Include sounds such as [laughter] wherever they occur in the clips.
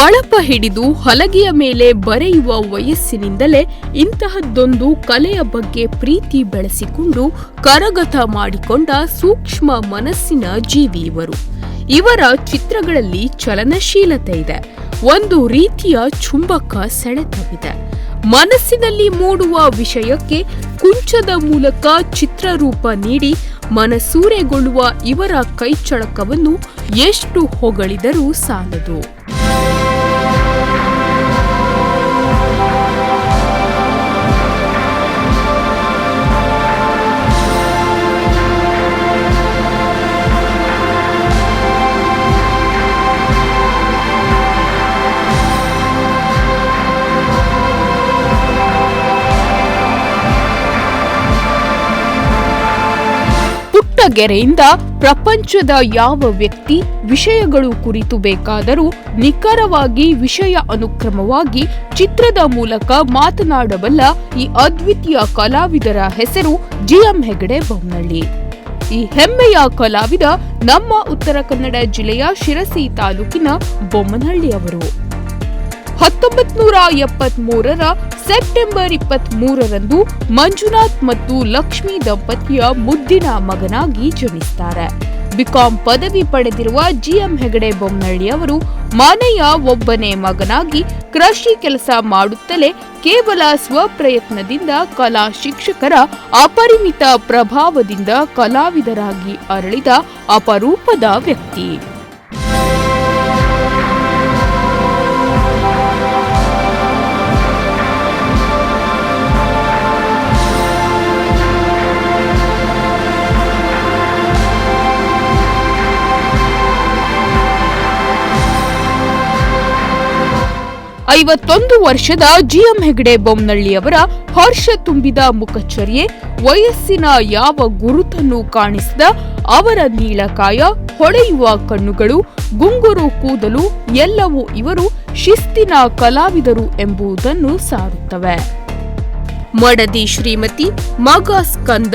ಬಳಪ ಹಿಡಿದು ಹಲಗೆಯ ಮೇಲೆ ಬರೆಯುವ ವಯಸ್ಸಿನಿಂದಲೇ ಇಂತಹದ್ದೊಂದು ಕಲೆಯ ಬಗ್ಗೆ ಪ್ರೀತಿ ಬೆಳೆಸಿಕೊಂಡು ಕರಗತ ಮಾಡಿಕೊಂಡ ಸೂಕ್ಷ್ಮ ಮನಸ್ಸಿನ ಜೀವಿ ಇವರು. ಇವರ ಚಿತ್ರಗಳಲ್ಲಿ ಚಲನಶೀಲತೆ ಇದೆ. ಒಂದು ರೀತಿಯ ಚುಂಬಕ ಸೆಳೆತವಿದೆ. ಮನಸ್ಸಿನಲ್ಲಿ ಮೂಡುವ ವಿಷಯಕ್ಕೆ ಕುಂಚದ ಮೂಲಕ ಚಿತ್ರರೂಪ ನೀಡಿ ಮನಸೂರೆಗೊಳ್ಳುವ ಇವರ ಕೈಚಳಕವನ್ನು ಎಷ್ಟು ಹೊಗಳಿದರೂ ಸಾಲದು. ಪುಟ್ಟಗೆರೆಯಿಂದ ಪ್ರಪಂಚದ ಯಾವ ವ್ಯಕ್ತಿ ವಿಷಯಗಳು ಕುರಿತು ಬೇಕಾದರೂ ನಿಖರವಾಗಿ ವಿಷಯ ಅನುಕ್ರಮವಾಗಿ ಚಿತ್ರದ ಮೂಲಕ ಮಾತನಾಡಬಲ್ಲ ಈ ಅದ್ವಿತೀಯ ಕಲಾವಿದರ ಹೆಸರು ಜಿಎಂ ಹೆಗಡೆ ಬೊಮ್ಮನಳ್ಳಿ ಈ ಹೆಮ್ಮೆಯ ಕಲಾವಿದ ನಮ್ಮ ಉತ್ತರ ಕನ್ನಡ ಜಿಲ್ಲೆಯ ಶಿರಸಿ ತಾಲೂಕಿನ ಬೊಮ್ಮನಹಳ್ಳಿ ಅವರು ಹತ್ತೊಂಬತ್ ನೂರ ಸೆಪ್ಟೆಂಬರ್ ಇಪ್ಪತ್ತ್ ಮೂರರಂದು ಮಂಜುನಾಥ್ ಮತ್ತು ಲಕ್ಷ್ಮಿ ದಂಪತಿಯ ಮುದ್ದಿನ ಮಗನಾಗಿ ಜನಿಸ್ತಾರೆ. ಬಿಕಾಂ ಪದವಿ ಪಡೆದಿರುವ ಜಿಎಂ ಹೆಗಡೆ ಬೊಮ್ಮಳ್ಳಿ ಅವರು ಮನೆಯ ಒಬ್ಬನೇ ಮಗನಾಗಿ ಕೃಷಿ ಕೆಲಸ ಮಾಡುತ್ತಲೇ ಕೇವಲ ಸ್ವಪ್ರಯತ್ನದಿಂದ ಕಲಾ ಶಿಕ್ಷಕರ ಅಪರಿಮಿತ ಪ್ರಭಾವದಿಂದ ಕಲಾವಿದರಾಗಿ ಅರಳಿದ ಅಪರೂಪದ ವ್ಯಕ್ತಿ. ಐವತ್ತೊಂದು ವರ್ಷದ ಜಿಎಂ ಹೆಗಡೆ ಬೊಮ್ಮನಳ್ಳಿಯವರ ಹರ್ಷ ತುಂಬಿದ ಮುಖಚರ್ಯೆ, ವಯಸ್ಸಿನ ಯಾವ ಗುರುತನ್ನು ಕಾಣಿಸಿದ ಅವರ ನೀಳಕಾಯ ಹೊಳೆಯುವ ಕಣ್ಣುಗಳು, ಗುಂಗುರು ಕೂದಲು ಎಲ್ಲವೂ ಇವರು ಶಿಸ್ತಿನ ಕಲಾವಿದರು ಎಂಬುದನ್ನು ಸಾರುತ್ತವೆ. ಮಡದಿ ಶ್ರೀಮತಿ ಮಗ ಸ್ಕಂದ,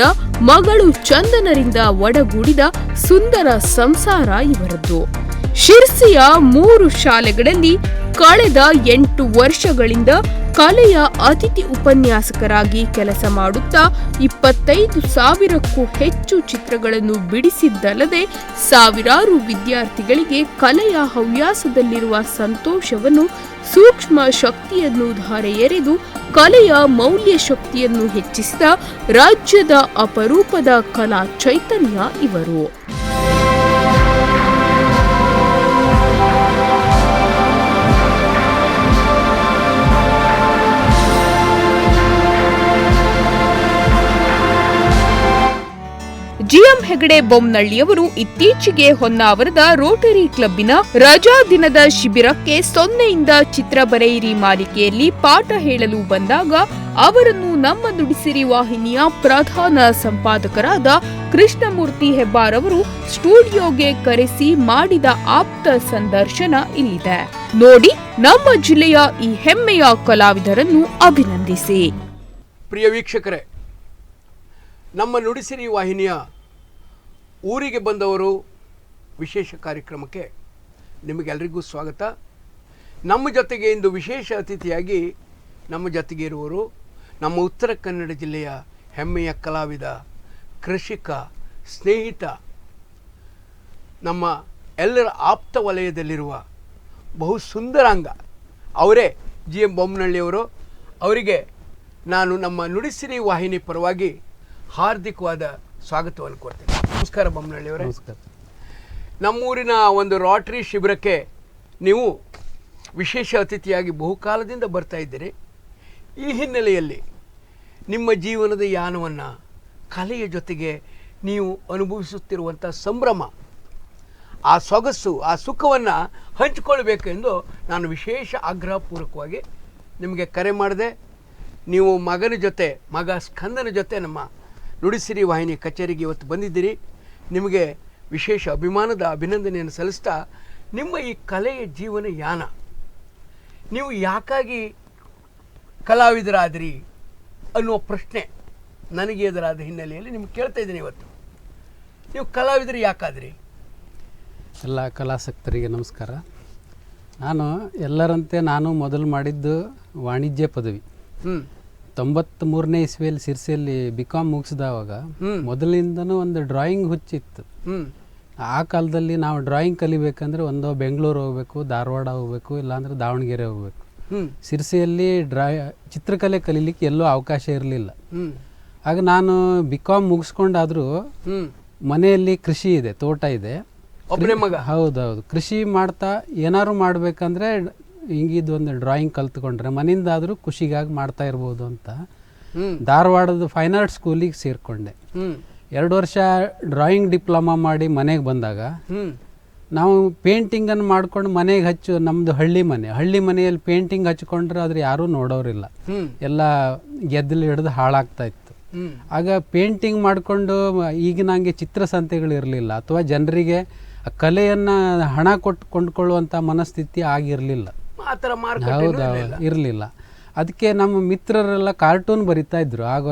ಮಗಳು ಚಂದನರಿಂದ ಒಡಗೂಡಿದ ಸುಂದರ ಸಂಸಾರ ಇವರದ್ದು. ಶಿರ್ಸಿಯ ಮೂರು ಶಾಲೆಗಳಲ್ಲಿ ಕಳೆದ ಎಂಟು ವರ್ಷಗಳಿಂದ ಕಲೆಯ ಅತಿಥಿ ಉಪನ್ಯಾಸಕರಾಗಿ ಕೆಲಸ ಮಾಡುತ್ತಾ ಇಪ್ಪತ್ತೈದು ಸಾವಿರಕ್ಕೂ ಹೆಚ್ಚು ಚಿತ್ರಗಳನ್ನು ಬಿಡಿಸಿದ್ದಲ್ಲದೆ ಸಾವಿರಾರು ವಿದ್ಯಾರ್ಥಿಗಳಿಗೆ ಕಲೆಯ ಹವ್ಯಾಸದಲ್ಲಿರುವ ಸಂತೋಷವನ್ನು, ಸೂಕ್ಷ್ಮ ಶಕ್ತಿಯನ್ನು ಧಾರೆ ಕಲೆಯ ಮೌಲ್ಯ ಶಕ್ತಿಯನ್ನು ಹೆಚ್ಚಿಸಿದ ರಾಜ್ಯದ ಅಪರೂಪದ ಕಲಾ ಚೈತನ್ಯ ಇವರು. ಜಿಎಂ ಹೆಗಡೆ ಬೊಮ್ಮನಳ್ಳಿಯವರು ಇತ್ತೀಚೆಗೆ ಹೊನ್ನಾವರದ ರೋಟರಿ ಕ್ಲಬ್ಬಿನ ರಜಾ ದಿನದ ಶಿಬಿರಕ್ಕೆ ಸೊನ್ನೆಯಿಂದ ಚಿತ್ರ ಬರೆಯಿರಿ ಮಾಲಿಕೆಯಲ್ಲಿ ಪಾಠ ಹೇಳಲು ಬಂದಾಗ ಅವರನ್ನು ನಮ್ಮ ನುಡಿಸಿರಿ ವಾಹಿನಿಯ ಪ್ರಧಾನ ಸಂಪಾದಕರಾದ ಕೃಷ್ಣಮೂರ್ತಿ ಹೆಬ್ಬಾರ್ ಅವರು ಸ್ಟುಡಿಯೋಗೆ ಕರೆಸಿ ಮಾಡಿದ ಆಪ್ತ ಸಂದರ್ಶನ ಇಲ್ಲಿದೆ. ನೋಡಿ ನಮ್ಮ ಜಿಲ್ಲೆಯ ಈ ಹೆಮ್ಮೆಯ ಕಲಾವಿದರನ್ನು ಅಭಿನಂದಿಸಿ. ಪ್ರಿಯ ವೀಕ್ಷಕರೇ, ನಮ್ಮ ನುಡಿಸಿರಿ ವಾಹಿನಿಯ ಊರಿಗೆ ಬಂದವರು ವಿಶೇಷ ಕಾರ್ಯಕ್ರಮಕ್ಕೆ ನಿಮಗೆಲ್ಲರಿಗೂ ಸ್ವಾಗತ. ನಮ್ಮ ಜೊತೆಗೆ ಇಂದು ವಿಶೇಷ ಅತಿಥಿಯಾಗಿ ನಮ್ಮ ಜೊತೆಗೆ ಇರುವರು ನಮ್ಮ ಉತ್ತರ ಕನ್ನಡ ಜಿಲ್ಲೆಯ ಹೆಮ್ಮೆಯ ಕಲಾವಿದ, ಕೃಷಿಕ, ಸ್ನೇಹಿತ, ನಮ್ಮ ಎಲ್ಲರ ಆಪ್ತ ವಲಯದಲ್ಲಿರುವ ಬಹು ಸುಂದರಾಂಗ ಅವರೇ ಜಿ ಎಂ ಬೊಮ್ಮನಹಳ್ಳಿಯವರು ಅವರಿಗೆ ನಾನು ನಮ್ಮ ನುಡಿಸಿರಿ ವಾಹಿನಿ ಪರವಾಗಿ ಹಾರ್ದಿಕವಾದ ಸ್ವಾಗತವನ್ನು ಕೊಡ್ತೇನೆ. ನಮಸ್ಕಾರ ಬೊಮ್ಮನಹಳ್ಳಿಯವರೇ ನಮಸ್ಕಾರ. ನಮ್ಮೂರಿನ ಒಂದು ರಾಟ್ರಿ ಶಿಬಿರಕ್ಕೆ ನೀವು ವಿಶೇಷ ಅತಿಥಿಯಾಗಿ ಬಹುಕಾಲದಿಂದ ಬರ್ತಾ ಇದ್ದೀರಿ. ಈ ಹಿನ್ನೆಲೆಯಲ್ಲಿ ನಿಮ್ಮ ಜೀವನದ ಯಾನವನ್ನು ಕಲೆಯ ಜೊತೆಗೆ ನೀವು ಅನುಭವಿಸುತ್ತಿರುವಂಥ ಸಂಭ್ರಮ ಆ ಸೊಗಸ್ಸು ಆ ಸುಖವನ್ನು ಹಂಚಿಕೊಳ್ಬೇಕೆಂದು ನಾನು ವಿಶೇಷ ಆಗ್ರಹಪೂರ್ವಕವಾಗಿ ನಿಮಗೆ ಕರೆ ಮಾಡಿದೆ. ನೀವು ಮಗನ ಜೊತೆ ಮಗ ಸ್ಕಂದನ ಜೊತೆ ನಮ್ಮ ನುಡಿಸಿರಿ ವಾಹಿನಿ ಕಚೇರಿಗೆ ಇವತ್ತು ಬಂದಿದ್ದೀರಿ. ನಿಮಗೆ ವಿಶೇಷ ಅಭಿಮಾನದ ಅಭಿನಂದನೆಯನ್ನು ಸಲ್ಲಿಸ್ತಾ ನಿಮ್ಮ ಈ ಕಲೆಯ ಜೀವನ ಯಾನ? ನೀವು ಯಾಕಾಗಿ ಕಲಾವಿದರಾದ್ರಿ ಅನ್ನುವ ಪ್ರಶ್ನೆ ನನಗೆ ಎದುರಾದ ಹಿನ್ನೆಲೆಯಲ್ಲಿ ನಿಮ್ಗೆ ಕೇಳ್ತಾ ಇದ್ದೀನಿ ಇವತ್ತು. ನೀವು ಕಲಾವಿದರು ಯಾಕಾದ್ರಿ? ಎಲ್ಲ ಕಲಾಸಕ್ತರಿಗೆ ನಮಸ್ಕಾರ. ನಾನು ಎಲ್ಲರಂತೆ ನಾನು ಮೊದಲು ಮಾಡಿದ್ದು ವಾಣಿಜ್ಯ ಪದವಿ. ತೊಂಬತ್ತ್ ಮೂರನೇ ಇಸ್ವಿಯಲ್ಲಿ ಸಿರ್ಸಿಯಲ್ಲಿ ಬಿ ಕಾಮ್ ಮುಗಿಸಿದವಾಗ. ಮೊದಲಿಂದನೂ ಒಂದು ಡ್ರಾಯಿಂಗ್ ಹುಚ್ಚಿತ್ತು. ಆ ಕಾಲದಲ್ಲಿ ನಾವು ಡ್ರಾಯಿಂಗ್ ಕಲಿಬೇಕಂದ್ರೆ ಒಂದು ಬೆಂಗಳೂರು ಹೋಗ್ಬೇಕು ಧಾರವಾಡ ಹೋಗ್ಬೇಕು ಇಲ್ಲಾಂದ್ರೆ ದಾವಣಗೆರೆ ಹೋಗ್ಬೇಕು. ಸಿರ್ಸೆಯಲ್ಲಿ ಡ್ರಾ ಚಿತ್ರಕಲೆ ಕಲೀಲಿಕ್ಕೆ ಎಲ್ಲೂ ಅವಕಾಶ ಇರಲಿಲ್ಲ. ಆಗ ನಾನು ಬಿ ಕಾಮ್ ಮುಗಿಸ್ಕೊಂಡಾದ್ರೂ ಮನೆಯಲ್ಲಿ ಕೃಷಿ ಇದೆ ತೋಟ ಇದೆ. ಹೌದೌದು. ಕೃಷಿ ಮಾಡ್ತಾ ಏನಾದ್ರು ಮಾಡ್ಬೇಕಂದ್ರೆ ಹಿಂಗಿದ್ದು ಒಂದು ಡ್ರಾಯಿಂಗ್ ಕಲ್ತ್ಕೊಂಡ್ರೆ ಮನೆಯಿಂದ ಆದರೂ ಖುಷಿಗಾಗಿ ಮಾಡ್ತಾ ಇರ್ಬೋದು ಅಂತ ಧಾರವಾಡದ ಫೈನ್ ಆರ್ಟ್ ಸ್ಕೂಲಿಗೆ ಸೇರಿಕೊಂಡೆ. ಎರಡು ವರ್ಷ ಡ್ರಾಯಿಂಗ್ ಡಿಪ್ಲೊಮಾ ಮಾಡಿ ಮನೆಗೆ ಬಂದಾಗ ನಾವು ಪೇಂಟಿಂಗನ್ನು ಮಾಡ್ಕೊಂಡು ಮನೆಗೆ ಹಚ್ಚು ನಮ್ಮದು ಹಳ್ಳಿ ಮನೆ. ಹಳ್ಳಿ ಮನೆಯಲ್ಲಿ ಪೇಂಟಿಂಗ್ ಹಚ್ಕೊಂಡ್ರೆ ಆದ್ರೆ ಯಾರೂ ನೋಡೋರಿಲ್ಲ. ಎಲ್ಲ ಗೆದ್ದಲು ಹಿಡಿದು ಹಾಳಾಗ್ತಾ ಇತ್ತು. ಆಗ ಪೇಂಟಿಂಗ್ ಮಾಡಿಕೊಂಡು ಈಗಿನ ಹಂಗೆ ಚಿತ್ರಸಂತೆಗಳಿರಲಿಲ್ಲ ಅಥವಾ ಜನರಿಗೆ ಕಲೆಯನ್ನು ಹಣ ಕೊಟ್ಟು ಕೊಂಡ್ಕೊಳ್ಳುವಂಥ ಮನಸ್ಥಿತಿ ಆಗಿರಲಿಲ್ಲ. ಆ ಥರ ಮಾರ್ಕೆಟ್ ಇರಲಿಲ್ಲ. ಅದಕ್ಕೆ ನಮ್ಮ ಮಿತ್ರರೆಲ್ಲ ಕಾರ್ಟೂನ್ ಬರಿತಾ ಇದ್ರು. ಆಗ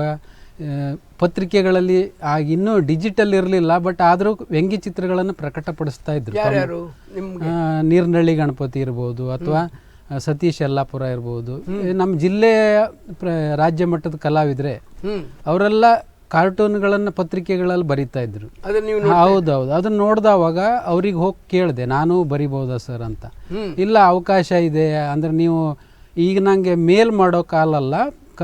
ಆ, ಪತ್ರಿಕೆಗಳಲ್ಲಿ ಆಗ ಇನ್ನೂ ಡಿಜಿಟಲ್ ಇರಲಿಲ್ಲ ಬಟ್ ಆದರೂ ವ್ಯಂಗ್ಯ ಚಿತ್ರಗಳನ್ನು ಪ್ರಕಟಪಡಿಸ್ತಾ ಇದ್ರು. ಯಾರ್ಯಾರು? ನಿಮ್ಗೆ? ಆ, ನೀರ್ನಳ್ಳಿ ಗಣಪತಿ ಇರ್ಬೋದು ಅಥವಾ ಸತೀಶ್ ಯಲ್ಲಾಪುರ ಇರ್ಬೋದು. ಈ ನಮ್ಮ ಜಿಲ್ಲೆಯ ಪ್ರ- ರಾಜ್ಯ ಮಟ್ಟದ ಕಲಾವಿದ್ರೆ ಹ್ಮ್. ಅವರೆಲ್ಲ ಕಾರ್ಟೂನ್ಗಳನ್ನು ಪತ್ರಿಕೆಗಳಲ್ಲಿ ಬರಿತಾ ಇದ್ರು. ಹೌದೌದು ಅದನ್ನ ನೋಡ್ದವಾಗ ಅವ್ರಿಗೆ ಹೋಗಿ ಕೇಳಿದೆ ನಾನು ಬರಿಬೋದಾ ಸರ್ ಅಂತ. ಇಲ್ಲ ಅವಕಾಶ ಇದೆ. ಅಂದ್ರೆ ನೀವು ಈಗ ನಂಗೆ ಮೇಲ್ ಮಾಡೋ ಕಾಲಲ್ಲ ಕ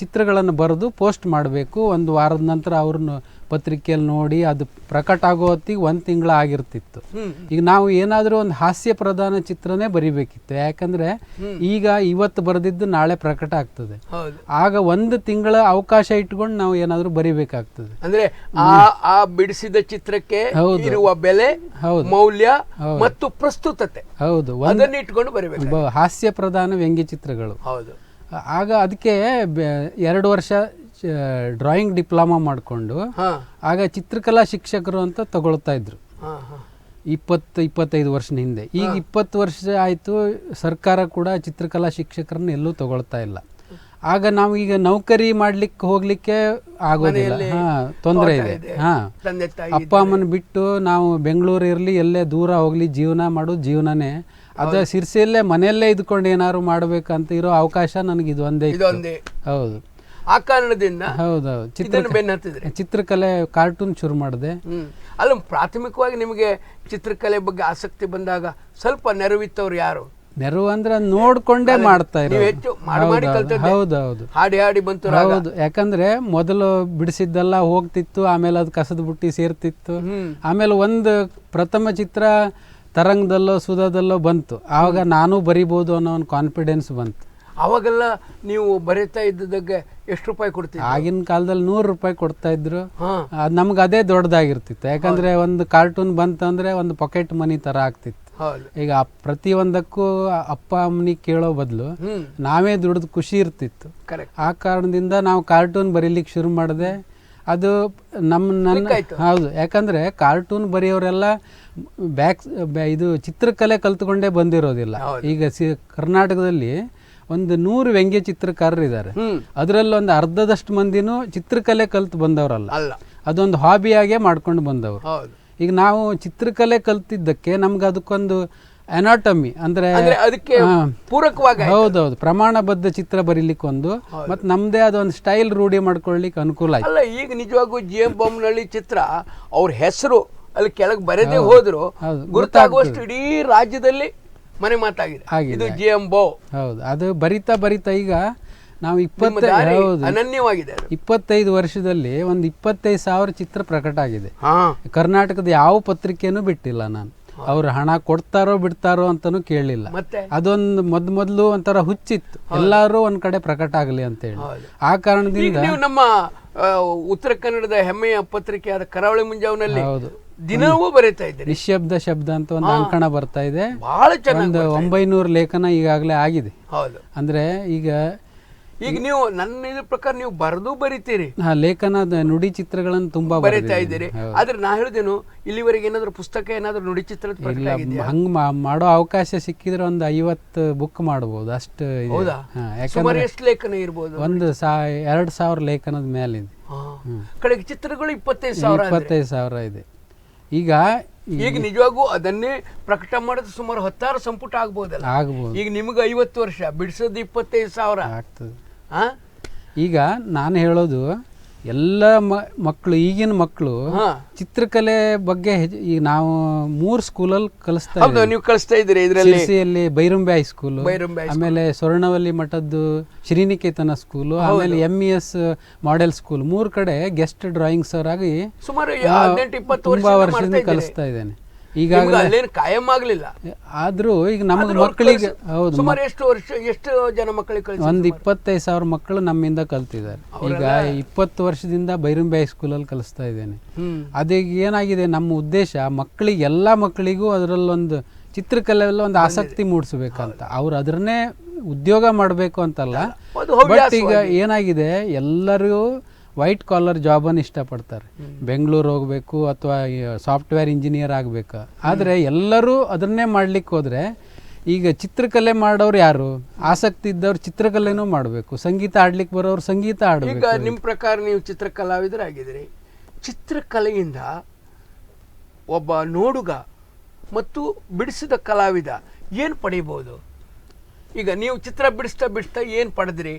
ಚಿತ್ರಗಳನ್ನು ಬರೆದು ಪೋಸ್ಟ್ ಮಾಡಬೇಕು. ಒಂದು ವಾರದ ನಂತರ ಅವ್ರನ್ನ ಪತ್ರಿಕೆಯಲ್ಲಿ ನೋಡಿ ಅದು ಪ್ರಕಟ ಆಗೋ ಹೊತ್ತಿಗೆ ಒಂದು ತಿಂಗಳ ಆಗಿರ್ತಿತ್ತು. ಈಗ ನಾವು ಏನಾದರೂ ಒಂದು ಹಾಸ್ಯ ಪ್ರಧಾನ ಚಿತ್ರನೇ ಬರಿಬೇಕಿತ್ತು. ಯಾಕಂದ್ರೆ ಈಗ ಇವತ್ತು ಬರೆದಿದ್ದು ನಾಳೆ ಪ್ರಕಟ ಆಗ್ತದೆ. ಆಗ ಒಂದು ತಿಂಗಳ ಅವಕಾಶ ಇಟ್ಕೊಂಡು ನಾವು ಏನಾದರೂ ಬರಿಬೇಕಾಗ್ತದೆ. ಅಂದ್ರೆ ಆ ಆ ಬಿಡಿಸಿದ ಚಿತ್ರಕ್ಕೆ. ಇರುವ ಬೆಲೆ ಹೌದು. ಮೌಲ್ಯ ಮತ್ತು ಪ್ರಸ್ತುತತೆ. ಹೌದು. ಅದನ್ನು ಇಟ್ಕೊಂಡು ಬರಿಬೇಕು ಹಾಸ್ಯ ಪ್ರಧಾನ ವ್ಯಂಗ್ಯ ಚಿತ್ರಗಳು. ಹೌದು. ಆಗ ಅದಕ್ಕೆ ಎರಡು ವರ್ಷ ಡ್ರಾಯಿಂಗ್ ಡಿಪ್ಲೊಮಾ ಮಾಡಿಕೊಂಡು ಆಗ ಚಿತ್ರಕಲಾ ಶಿಕ್ಷಕರು ಅಂತ ತಗೊಳ್ತಾ ಇದ್ರು. ಇಪ್ಪತ್ತು ಇಪ್ಪತ್ತೈದು ವರ್ಷದ ಹಿಂದೆ. ಈಗ ಇಪ್ಪತ್ತು ವರ್ಷ ಆಯಿತು ಸರ್ಕಾರ ಕೂಡ ಚಿತ್ರಕಲಾ ಶಿಕ್ಷಕರನ್ನ ಎಲ್ಲೂ ತಗೊಳ್ತಾ ಇಲ್ಲ. ಆಗ ನಾವು ಈಗ ನೌಕರಿ ಮಾಡ್ಲಿಕ್ಕೆ ಹೋಗ್ಲಿಕ್ಕೆ ಆಗೋದಿಲ್ಲ. ಹಾ ತೊಂದರೆ ಇದೆ. ಹಾ. ಅಪ್ಪ ಅಮ್ಮನ ಬಿಟ್ಟು ನಾವು ಬೆಂಗಳೂರು ಇರಲಿ ಎಲ್ಲೇ ದೂರ ಹೋಗ್ಲಿ ಜೀವನ ಮಾಡೋದು ಜೀವನನೇ. ಅದ ಸಿರ್ಸೆಯಲ್ಲೇ ಮನೆಯಲ್ಲೇ ಇದ್ಕೊಂಡು ಏನಾದ್ರು ಮಾಡ್ಬೇಕಂತ ಇರೋ ಅವಕಾಶ ನನಗೆ ಇದು ಒಂದೇ. ಹೌದು. ಆ ಕಾರಣದಿಂದ ಹೌದೌದು. ಚಿತ್ರ ಬೆನ್ನ ಹತ್ತಿದ್ರೆ. ಚಿತ್ರಕಲೆ ಕಾರ್ಟೂನ್ ಶುರು ಮಾಡಿದೆ. ಅಲ್ಲ ಪ್ರಾಥಮಿಕವಾಗಿ ನಿಮಗೆ ಚಿತ್ರಕಲೆ ಬಗ್ಗೆ ಆಸಕ್ತಿ ಬಂದಾಗ ಸ್ವಲ್ಪ ನೆರವಿತ್ತವ್ರು ಯಾರು? ನೆರವು ಅಂದ್ರೆ ನೋಡ್ಕೊಂಡೇ ಮಾಡ್ತಾ ಹೆಚ್ಚು ಹೌದೌದು ಹಾಡಿ ಹಾಡಿ ಬಂತು. ಹೌದು. ಯಾಕಂದ್ರೆ ಮೊದಲು ಬಿಡಿಸಿದ್ದೆಲ್ಲ ಹೋಗ್ತಿತ್ತು ಆಮೇಲೆ ಅದು ಕಸದ ಬುಟ್ಟಿ ಸೇರ್ತಿತ್ತು. ಆಮೇಲೆ ಒಂದು ಪ್ರಥಮ ಚಿತ್ರ ತರಂಗದಲ್ಲೋ ಸುಧಾದಲ್ಲೋ ಬಂತು. ಆವಾಗ ನಾನು ಬರಿಬೋದು ಅನ್ನೋ ಒಂದು ಕಾನ್ಫಿಡೆನ್ಸ್ ಬಂತು. ಅವಾಗೆಲ್ಲ ನೀವು ಬರೀತಾ ಇದ್ದದಕ್ಕೆ ಎಷ್ಟು ರೂಪಾಯಿ ಕೊಡ್ತೀವಿ ಆಗಿನ ಕಾಲದಲ್ಲಿ ನೂರು ರೂಪಾಯಿ ಕೊಡ್ತಾ ಇದ್ರು. ನಮ್ಗೆ ಅದೇ ದೊಡ್ಡದಾಗಿರ್ತಿತ್ತು. ಯಾಕಂದ್ರೆ ಒಂದು ಕಾರ್ಟೂನ್ ಬಂತಂದ್ರೆ ಒಂದು ಪಾಕೆಟ್ ಮನಿ ತರ ಆಗ್ತಿತ್ತು. ಈಗ ಪ್ರತಿ ಒಂದಕ್ಕೂ ಅಪ್ಪ ಅಮ್ಮನಿಗೆ ಕೇಳೋ ಬದಲು ನಾವೇ ದುಡ್ದು ಖುಷಿ ಇರ್ತಿತ್ತು. ಆ ಕಾರಣದಿಂದ ನಾವು ಕಾರ್ಟೂನ್ ಬರೀಲಿಕ್ಕೆ ಶುರು ಮಾಡಿದೆ. ಅದು ನಮ್ಮ ನನ್ನ ಹೌದು. ಯಾಕಂದ್ರೆ ಕಾರ್ಟೂನ್ ಬರೆಯೋರೆಲ್ಲ ಬ್ಯಾಕ್ ಬ್ಯಾ- ಇದು ಚಿತ್ರಕಲೆ ಕಲ್ತ್ಕೊಂಡೇ ಬಂದಿರೋದಿಲ್ಲ. ಈಗ ಸಿ ಕರ್ನಾಟಕದಲ್ಲಿ ಒಂದು ನೂರು ವ್ಯಂಗ್ಯ ಚಿತ್ರಕಾರರು ಇದ್ದಾರೆ ಹ್ಮ್. ಅದರಲ್ಲಿ ಒಂದು ಅರ್ಧದಷ್ಟು ಮಂದಿನೂ ಚಿತ್ರಕಲೆ ಕಲ್ತು ಬಂದವರಲ್ಲ. ಅದೊಂದು ಹಾಬಿಯಾಗೆ ಮಾಡ್ಕೊಂಡು ಬಂದವರು. ಈಗ ನಾವು ಚಿತ್ರಕಲೆ ಕಲ್ತಿದ್ದಕ್ಕೆ ನಮ್ಗೆ ಅದಕ್ಕೊಂದು ಅನಾಟಮಿ ಅಂದ್ರೆ ಅದಕ್ಕೆ. ಪೂರಕವಾಗಿ ಹೌದೌದು. ಪ್ರಮಾಣಬದ್ಧ ಚಿತ್ರ ಬರೀಲಿಕ್ಕೆ ಒಂದು ಮತ್ತೆ ನಮ್ದೇ ಆದ ಒಂದು ಸ್ಟೈಲ್ ರೂಢಿ ಮಾಡ್ಕೊಳ್ಳಿಕ್ಕೆ ಅನುಕೂಲ ಆಯ್ತು. ಅಲ್ಲ ಈಗ ನಿಜವಾಗೂ ಜಿ ಎಂ ಬೊಮ್ಮನಹಳ್ಳಿ ಚಿತ್ರ ಅವ್ರ ಹೆಸರು ಅಲ್ಲಿ ಕೆಳಗೆ ಬರೆದೇ ಹೋದ್ರು ಹೌದು, ಗುರುತಾಗುವಷ್ಟು ಇಡೀ ರಾಜ್ಯದಲ್ಲಿ ಮನೆ ಮಾತಾಗಿದೆ. ಆಗಿದೆ. ಇದು ಜಿ ಎಂ ಬೋ ಹೌದು ಅದು ಬರಿತಾ ಬರಿತಾ ಈಗ ನಾವು ಇಪ್ಪತ್ತೈ ಹೌದು. ಅನನ್ಯವಾಗಿದೆ. ಇಪ್ಪತ್ತೈದು ವರ್ಷದಲ್ಲಿ ಒಂದು ಇಪ್ಪತ್ತೈದು ಸಾವಿರ ಚಿತ್ರ ಪ್ರಕಟ ಆಗಿದೆ. ಕರ್ನಾಟಕದ ಯಾವ ಪತ್ರಿಕೆನೂ ಬಿಟ್ಟಿಲ್ಲ ನಾನು. ಅವ್ರು ಹಣ ಕೊಡ್ತಾರೋ ಬಿಡ್ತಾರೋ ಅಂತಾನೂ ಕೇಳಲಿಲ್ಲ ಅದೊಂದು ಮೊದ್ ಮೊದಲು ಒಂಥರ ಹುಚ್ಚಿತ್ತು. ಎಲ್ಲರೂ ಒಂದ್ ಕಡೆ ಪ್ರಕಟ ಆಗಲಿ ಅಂತ ಹೇಳಿ. ಆ ಕಾರಣದಿಂದ ನಮ್ಮ ಉತ್ತರ ಕನ್ನಡದ ಹೆಮ್ಮೆಯ ಪತ್ರಿಕೆಯಾದ ಕರಾವಳಿ ಮುಂಜಾವನಲ್ಲಿ ಹೌದು. ದಿನವೂ ಬರೀತಾ ಇದ್ದಾರೆ ನಿಶಬ್ದ ಶಬ್ದ ಅಂತ ಒಂದು ಅಂಕಣ ಬರ್ತಾ ಇದೆ. ಬಹಳ ಚೆನ್ನಾಗಿ ಒಂಬೈನೂರು ಲೇಖನ ಈಗಾಗಲೇ ಆಗಿದೆ. ಹೌದು. ಅಂದ್ರೆ ಈಗ ಈಗ ನೀವು ನನ್ನ ಇದ್ರ ಪ್ರಕಾರ ನೀವು ಬರೆದು ಬರಿತೀರಿ. ಲೇಖನದ ನುಡಿ ಚಿತ್ರಗಳನ್ನು ತುಂಬಾ ಬರೀತಾ. ಇದ್ದೀರಿ. ಆದ್ರೆ ನಾ ಹೇಳಿದೇನು ಇಲ್ಲಿವರೆಗೆ ಏನಾದ್ರು ಪುಸ್ತಕ ಏನಾದ್ರು ನುಡಿ ಚಿತ್ರ ಹಂಗ್ ಮಾಡೋ ಅವಕಾಶ ಸಿಕ್ಕಿದ್ರೆ ಒಂದು ಐವತ್ತು ಬುಕ್ ಮಾಡಬಹುದು ಅಷ್ಟು ಸುಮಾರು ಯಾಕಂದ್ರೆ ಎಷ್ಟು ಲೇಖನ ಇರ್ಬೋದು? ಒಂದು ಸಾ ಎರಡ್ ಸಾವಿರ ಲೇಖನದ ಮೇಲೆ ಇದೆ ಕಡೆಗೆ ಚಿತ್ರಗಳು ಇಪ್ಪತ್ತೈದು ಸಾವಿರ. ಇಪ್ಪತ್ತೈದು ಸಾವಿರ ಇದೆ. ಈಗ ಈಗ ನಿಜವಾಗೂ ಅದನ್ನೇ ಪ್ರಕಟ ಮಾಡೋದು ಸುಮಾರು ಹತ್ತಾರು ಸಂಪುಟ ಆಗ್ಬೋದಲ್ಲ? ಆಗ್ಬೋದು. ಈಗ ನಿಮ್ಗೆ ಐವತ್ತು ವರ್ಷ ಬಿಡಿಸೋದು ಇಪ್ಪತ್ತೈದು ಸಾವಿರ. ಆಗ್ತದೆ? ಈಗ ನಾನು ಹೇಳೋದು ಎಲ್ಲ ಮಕ್ಕಳು ಈಗಿನ ಮಕ್ಕಳು ಚಿತ್ರಕಲೆ ಬಗ್ಗೆ ಈಗ ನಾವು ಮೂರು ಸ್ಕೂಲಲ್ಲಿ ಕಲಿಸ್ತಾ ನೀವು ಕಲಿಸ್ತಾ ಇದ್ದೀರಿ ಇದರಲ್ಲಿ. ಬೈರುಂಬೆ ಹೈ ಸ್ಕೂಲ್ ಆಮೇಲೆ ಸ್ವರ್ಣವಲ್ಲಿ ಮಠದ್ದು ಶ್ರೀನಿಕೇತನ ಸ್ಕೂಲು ಆಮೇಲೆ M E S model school ಮೂರು ಕಡೆ ಗೆಸ್ಟ್ ಡ್ರಾಯಿಂಗ್ ಸರ್ ಆಗಿ ಸುಮಾರು ತುಂಬಾ ವರ್ಷ ವರ್ಷದಿಂದ ಕಲಿಸ್ತಾ ಇದ್ದೇನೆ. ನಿಮ್ಗೆ ಅಲ್ಲೇನು ಕಾಯಂ ಆಗ್ಲಿಲ್ಲ. ಆದ್ರೂ ಈಗ ನಮಗೆ ಆದ್ರೂ ಮಕ್ಕಳಿಗೆ ಹೌದು ಸುಮಾರು ಎಷ್ಟು ವರ್ಷ ಎಷ್ಟು ಜನ ಮಕ್ಕಳಿಗೆ ಕಳಿಸಿ ಒಂದು ಇಪ್ಪತ್ತೈದು ಸಾವಿರ ಮಕ್ಕಳು ನಮ್ಮಿಂದ ಕಲ್ತಿದ್ದಾರೆ. ಈಗ ಇಪ್ಪತ್ತು ವರ್ಷದಿಂದ ಬೈರಂಬೆ ಹೈಸ್ಕೂಲಲ್ಲಿ ಕಲಿಸ್ತಾ ಇದ್ದೇನೆ. ಅದೀಗ ಏನಾಗಿದೆ ನಮ್ಮ ಉದ್ದೇಶ ಮಕ್ಕಳಿಗೆ ಎಲ್ಲ ಮಕ್ಕಳಿಗೂ ಅದರಲ್ಲೊಂದು ಚಿತ್ರಕಲೆಯಲ್ಲ ಒಂದು ಆಸಕ್ತಿ ಮೂಡಿಸ್ಬೇಕಂತ. ಅವ್ರು ಅದ್ರನ್ನೇ ಉದ್ಯೋಗ ಮಾಡಬೇಕು ಅಂತಲ್ಲ. ಬಟ್ ಈಗ ಏನಾಗಿದೆ ಎಲ್ಲರೂ ವೈಟ್ ಕಾಲರ್ ಜಾಬನ್ನು ಇಷ್ಟಪಡ್ತಾರೆ. ಬೆಂಗಳೂರು ಹೋಗಬೇಕು ಅಥವಾ ಸಾಫ್ಟ್ವೇರ್ ಇಂಜಿನಿಯರ್ ಆಗಬೇಕು. ಆದರೆ ಎಲ್ಲರೂ ಅದನ್ನೇ ಮಾಡ್ಲಿಕ್ಕೆ ಹೋದರೆ ಈಗ ಚಿತ್ರಕಲೆ ಮಾಡೋರು ಯಾರು? ಆಸಕ್ತಿ ಇದ್ದವ್ರು ಚಿತ್ರಕಲೆನೂ ಮಾಡಬೇಕು. ಸಂಗೀತ ಆಡ್ಲಿಕ್ಕೆ ಬರೋರು ಸಂಗೀತ ಈಗ ಆಡಬೇಕು ನಿಮ್ಮ ಪ್ರಕಾರ ನೀವು ಚಿತ್ರಕಲಾವಿದರಾಗಿದ್ದೀರಿ ಚಿತ್ರಕಲೆಯಿಂದ ಒಬ್ಬ ನೋಡುಗ ಮತ್ತು ಬಿಡಿಸಿದ ಕಲಾವಿದ ಏನು ಪಡಿಬೋದು? ಈಗ ನೀವು ಚಿತ್ರ ಬಿಡಿಸ್ತಾ ಬಿಡಿಸ್ತಾ ಏನು ಪಡೆದ್ರಿ?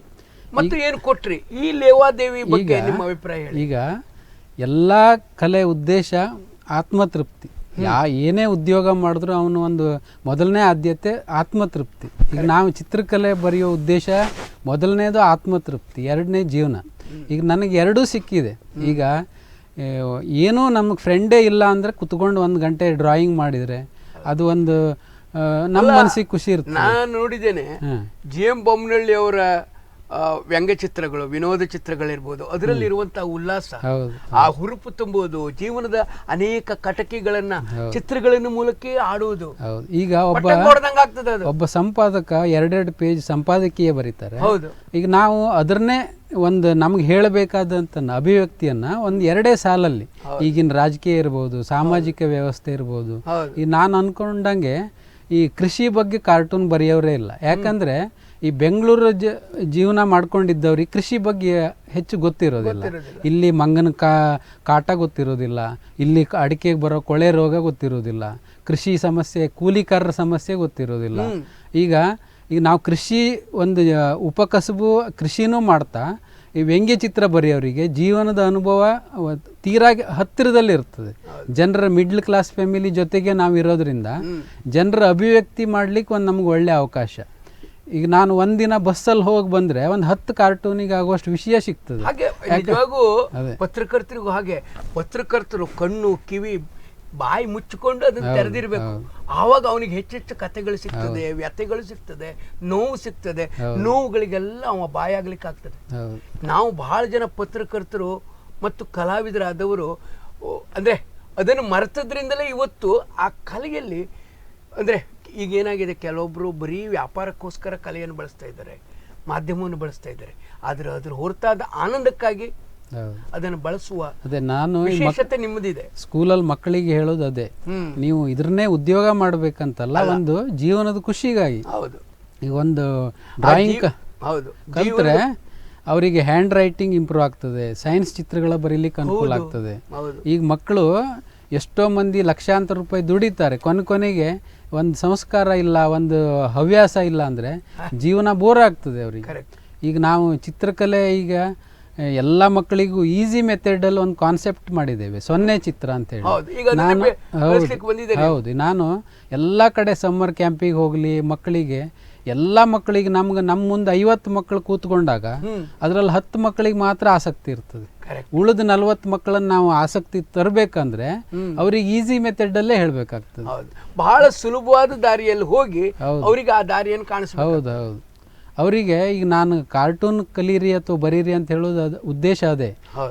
ಮತ್ತು ಏನು ಕೊಟ್ರಿ? ಈ ಲೇವಾದೇವಿ ಬಗ್ಗೆ ನಿಮ್ಮ ಅಭಿಪ್ರಾಯ ಹೇಳಿ. ಈಗ ಎಲ್ಲ ಕಲೆ ಉದ್ದೇಶ ಆತ್ಮತೃಪ್ತಿ. ಯಾ ಏನೇ ಉದ್ಯೋಗ ಮಾಡಿದ್ರು ಅವನು ಒಂದು ಮೊದಲನೇ ಆದ್ಯತೆ ಆತ್ಮತೃಪ್ತಿ. ಈಗ ನಾವು ಚಿತ್ರಕಲೆ ಬರೆಯೋ ಉದ್ದೇಶ ಮೊದಲನೇದು ಆತ್ಮತೃಪ್ತಿ ಎರಡನೇ ಜೀವನ. ಈಗ ನನಗೆ ಎರಡೂ ಸಿಕ್ಕಿದೆ. ಈಗ ಏನೂ ನಮಗೆ ಫ್ರೆಂಡೇ ಇಲ್ಲ ಅಂದರೆ ಕುತ್ಕೊಂಡು ಒಂದು ಗಂಟೆ ಡ್ರಾಯಿಂಗ್ ಮಾಡಿದರೆ ಅದು ಒಂದು ನಮ್ಮ ಮನಸ್ಸಿಗೆ ಖುಷಿ ಇರುತ್ತೆ ನಾನು ನೋಡಿದ್ದೇನೆ ಜಿ ಎಂ ಬೊಮ್ಮನಳ್ಳಿ ಅವರ ವ್ಯಂಗ್ಯ ಚಿತ್ರಗಳು ವಿನೋದ ಚಿತ್ರಗಳಿರ್ಬೋದು ಅದರಲ್ಲಿರುವಂತಹ ಉಲ್ಲಾಸ ಆ ಹುರುಪು ತುಂಬುವುದು ಜೀವನದ ಅನೇಕ ಕಟಕಿಗಳನ್ನ ಚಿತ್ರಗಳನ್ನು ಮೂಲಕ ಆಡುವುದು. ಈಗ ಒಬ್ಬ ಒಬ್ಬ ಸಂಪಾದಕ ಎರಡೆರಡು ಪೇಜ್ ಸಂಪಾದಕೀಯ ಬರೀತಾರೆ. ಹೌದು. ಈಗ ನಾವು ಅದನ್ನೇ ಒಂದು ನಮ್ಗೆ ಹೇಳಬೇಕಾದಂತ ಅಭಿವ್ಯಕ್ತಿಯನ್ನ ಒಂದು ಎರಡೇ ಸಾಲಲ್ಲಿ ಈಗಿನ ರಾಜಕೀಯ ಇರ್ಬೋದು ಸಾಮಾಜಿಕ ವ್ಯವಸ್ಥೆ ಇರ್ಬೋದು. ಈಗ ಈ ನಾನು ಅನ್ಕೊಂಡಂಗೆ ಈ ಕೃಷಿ ಬಗ್ಗೆ ಕಾರ್ಟೂನ್ ಬರೆಯೋರೇ ಇಲ್ಲ. ಯಾಕಂದ್ರೆ ಈ ಬೆಂಗಳೂರು ಜ ಜೀವನ ಮಾಡ್ಕೊಂಡಿದ್ದವ್ರಿಗೆ ಕೃಷಿ ಬಗ್ಗೆ ಹೆಚ್ಚು ಗೊತ್ತಿರೋದಿಲ್ಲ. ಇಲ್ಲಿ ಮಂಗನ ಕಾ ಕಾಟ ಗೊತ್ತಿರೋದಿಲ್ಲ. ಇಲ್ಲಿ ಅಡಿಕೆಗೆ ಬರೋ ಕೊಳೆ ರೋಗ ಗೊತ್ತಿರೋದಿಲ್ಲ. ಕೃಷಿ ಸಮಸ್ಯೆ ಕೂಲಿಕಾರರ ಸಮಸ್ಯೆ ಗೊತ್ತಿರೋದಿಲ್ಲ. ಈಗ ಈಗ ನಾವು ಕೃಷಿ ಒಂದು ಉಪಕಸಬು ಕೃಷಿನೂ ಮಾಡ್ತಾ ಈ ವ್ಯಂಗ್ಯ ಚಿತ್ರ ಬರೆಯೋರಿಗೆ ಜೀವನದ ಅನುಭವ ತೀರಾ ಹತ್ತಿರದಲ್ಲಿ ಇರ್ತದೆ. ಜನರ ಮಿಡ್ಲ್ ಕ್ಲಾಸ್ ಫ್ಯಾಮಿಲಿ ಜೊತೆಗೆ ನಾವು ಇರೋದ್ರಿಂದ ಜನರ ಅಭಿವ್ಯಕ್ತಿ ಮಾಡ್ಲಿಕ್ಕೆ ಒಂದು ನಮ್ಗೆ ಒಳ್ಳೆ ಅವಕಾಶ. ಈಗ ನಾನು ಒಂದಿನ ಬಸ್ಸಲ್ಲಿ ಹೋಗಿ ಬಂದ್ರೆ ಒಂದು ಹತ್ತು ಕಾರ್ಟೂನಿಗೆ ಆಗುವಷ್ಟು ವಿಷಯ ಸಿಗ್ತದೆ. ಹಾಗೆ ನಿಜವಾಗೂ ಪತ್ರಕರ್ತರಿಗೂ ಹಾಗೆ ಪತ್ರಕರ್ತರು ಕಣ್ಣು ಕಿವಿ ಬಾಯಿ ಮುಚ್ಚಿಕೊಂಡು ಅದನ್ನ ತೆರೆದಿರ್ಬೇಕು. ಆವಾಗ ಅವನಿಗೆ ಹೆಚ್ಚೆಚ್ಚು ಕಥೆಗಳು ಸಿಗ್ತದೆ ವ್ಯಥೆಗಳು ಸಿಗ್ತದೆ ನೋವು ಸಿಗ್ತದೆ. ನೋವುಗಳಿಗೆಲ್ಲ ಅವ ಬಾಯಾಗ್ಲಿಕ್ಕೆ ಆಗ್ತದೆ. ನಾವು ಬಹಳ ಜನ ಪತ್ರಕರ್ತರು ಮತ್ತು ಕಲಾವಿದರಾದವರು ಅಂದ್ರೆ ಅದನ್ನು ಮರೆತದ್ರಿಂದಲೇ ಇವತ್ತು ಆ ಕಲೆಯಲ್ಲಿ ಅಂದ್ರೆ ಈಗ ಏನಾಗಿದೆ ಕೆಲವೊಬ್ಬರು ಬರೀ ವ್ಯಾಪಾರಕ್ಕೋಸ್ಕರ ಕಲೆಯನ್ನು ಬಳಸ್ತಾ ಇದ್ದಾರೆ ಮಾಧ್ಯಮವನ್ನು ಬಳಸ್ತಾ ಇದ್ದಾರೆ. ಆದರೆ ಅದ್ರ ಹೊರತಾದ ಆನಂದಕ್ಕಾಗಿ ಅದನ್ನು ಬಳಸುವ ಅದೇ ನಾನು ವಿಶೇಷತೆ ನಿಮ್ಮದಿದೆ. ಸ್ಕೂಲಲ್ಲಿ ಮಕ್ಕಳಿಗೆ ಹೇಳೋದು ಅದೇ. ನೀವು ಇದ್ರನ್ನೇ ಉದ್ಯೋಗ ಮಾಡ್ಬೇಕಂತಲ್ಲ ಒಂದು ಜೀವನದ ಖುಷಿಗಾಗಿ. ಹೌದು. ಈಗ ಒಂದು ಡ್ರಾಯಿಂಗ್ ಹೌದು. ಕಲ್ತ್ರೆ ಅವರಿಗೆ ಹ್ಯಾಂಡ್ ರೈಟಿಂಗ್ ಇಂಪ್ರೂವ್ ಆಗ್ತದೆ ಸೈನ್ಸ್ ಚಿತ್ರಗಳ ಬರೀಲಿಕ್ಕೆ ಅನುಕೂಲ ಆಗ್ತದೆ. ಈಗ ಮಕ್ಕಳು ಎಷ್ಟೋ ಮಂದಿ ಲಕ್ಷಾಂತರ ರೂಪಾಯಿ ದುಡಿತಾರೆ. ಕೊನೆ ಕೊನೆಗೆ ಒಂದು ಸಂಸ್ಕಾರ ಇಲ್ಲ ಒಂದು ಹವ್ಯಾಸ ಇಲ್ಲ ಅಂದರೆ ಜೀವನ ಬೋರ್ ಆಗ್ತದೆ ಅವರಿಗೆ. ಈಗ ನಾವು ಚಿತ್ರಕಲೆ ಈಗ ಎಲ್ಲ ಮಕ್ಕಳಿಗೂ ಈಸಿ ಮೆಥಡಲ್ಲಿ ಒಂದು ಕಾನ್ಸೆಪ್ಟ್ ಮಾಡಿದ್ದೇವೆ ಸೊನ್ನೆ ಚಿತ್ರ ಅಂತ ಹೇಳಿ. ನಾನು ಹೌದು ಹೌದು ನಾನು ಎಲ್ಲ ಕಡೆ ಸಮ್ಮರ್ ಕ್ಯಾಂಪಿಗೆ ಹೋಗಲಿ ಮಕ್ಕಳಿಗೆ ಎಲ್ಲ ಮಕ್ಕಳಿಗೆ ನಮ್ಗೆ ನಮ್ಮ ಮುಂದೆ ಐವತ್ತು ಮಕ್ಕಳು ಕೂತ್ಕೊಂಡಾಗ ಅದರಲ್ಲಿ ಹತ್ತು ಮಕ್ಕಳಿಗೆ ಮಾತ್ರ ಆಸಕ್ತಿ ಇರ್ತದೆ. ಉಳಿದ ನಲ್ವತ್ತು ಮಕ್ಕಳನ್ನ ನಾವು ಆಸಕ್ತಿ ತರಬೇಕಂದ್ರೆ. ಅವ್ರಿಗೆ ಈಸಿ ಮೆಥಡಲ್ಲೇ ಹೇಳಬೇಕಾಗ್ತದೆ. ಹೌದು. ಬಹಳ ಸುಲಭವಾದ ದಾರಿಯಲ್ಲಿ ಹೋಗಿ. ಅವರಿಗೆ ಆ ದಾರಿಯನ್ನು ಕಾಣಿಸ್ ಹೌದು ಹೌದು. ಅವರಿಗೆ ಈಗ ನಾನು ಕಾರ್ಟೂನ್ ಕಲೀರಿ ಅಥವಾ ಬರೀರಿ ಅಂತ ಹೇಳೋದು ಅದು ಉದ್ದೇಶ ಅದೇ.